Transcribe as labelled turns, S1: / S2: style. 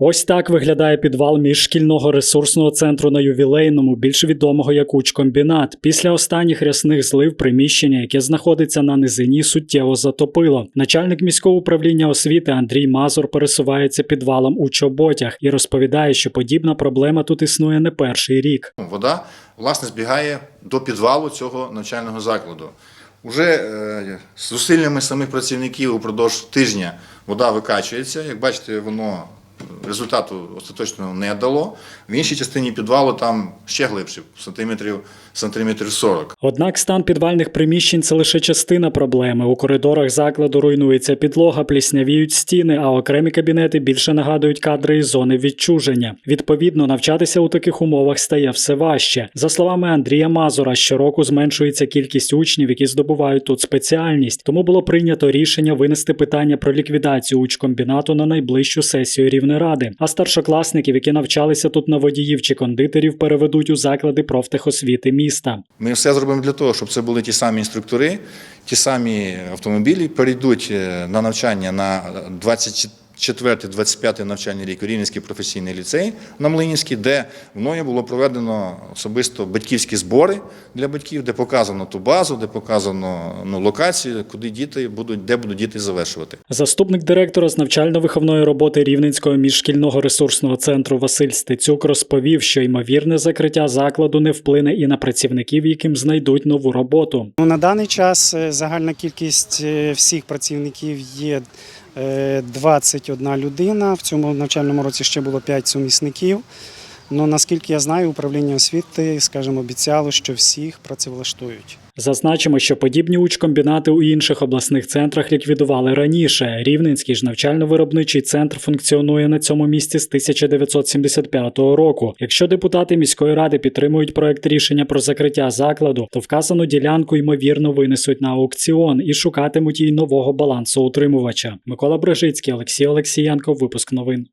S1: Ось так виглядає підвал міжшкільного ресурсного центру на ювілейному, більш відомого як Учкомбінат. Після останніх рясних злив приміщення, яке знаходиться на низині, суттєво затопило. Начальник міського управління освіти Андрій Мазур пересувається підвалом у чоботях і розповідає, що подібна проблема тут існує не перший рік.
S2: Вода власне збігає до підвалу цього навчального закладу. Уже е, з зусиллями самих працівників упродовж тижня вода викачується. Як бачите, воно результату остаточного не дало. В іншій частині підвалу там ще глибше, сантиметрів, сантиметрів 40.
S1: Однак стан підвальних приміщень це лише частина проблеми. У коридорах закладу руйнується підлога, пліснявіють стіни, а окремі кабінети більше нагадують кадри із зони відчуження. Відповідно, навчатися у таких умовах стає все важче. За словами Андрія Мазура, щороку зменшується кількість учнів, які здобувають тут спеціальність. Тому було прийнято рішення винести питання про ліквідацію учкомбінату на найближчу сесію Рівнеради. А старшокласників, які навчалися тут на водіїв чи кондитерів, переведуть у заклади профтехосвіти міста.
S2: Ми все зробимо для того, щоб це були ті самі інструктори, ті самі автомобілі перейдуть е, на навчання на 24-25 навчальний рік Рівненський професійний ліцей на Млинівській, де мною було проведено особисто батьківські збори для батьків, де показано ту базу, де показано ну, локацію, куди діти будуть, де будуть діти завершувати.
S1: Заступник директора з навчально-виховної роботи Рівненського міжшкільного ресурсного центру Василь Стецюк розповів, що ймовірне закриття закладу не вплине і на працівників, яким знайдуть нову роботу.
S3: Ну, на даний час е, загальна кількість е, всіх працівників є е, 21 людина. В цьому навчальному році ще було 5 сумісників. Ну, наскільки я знаю, управління освіти, скажімо, обіцяло, що всіх працевлаштують.
S1: Зазначимо, що подібні учкомбінати у інших обласних центрах ліквідували раніше. Рівненський ж навчально-виробничий центр функціонує на цьому місці з 1975 року. Якщо депутати міської ради підтримують проект рішення про закриття закладу, то вказану ділянку ймовірно винесуть на аукціон і шукатимуть їй нового балансоутримувача. Микола Брежицький, Олексій Олексієнко. Випуск новин.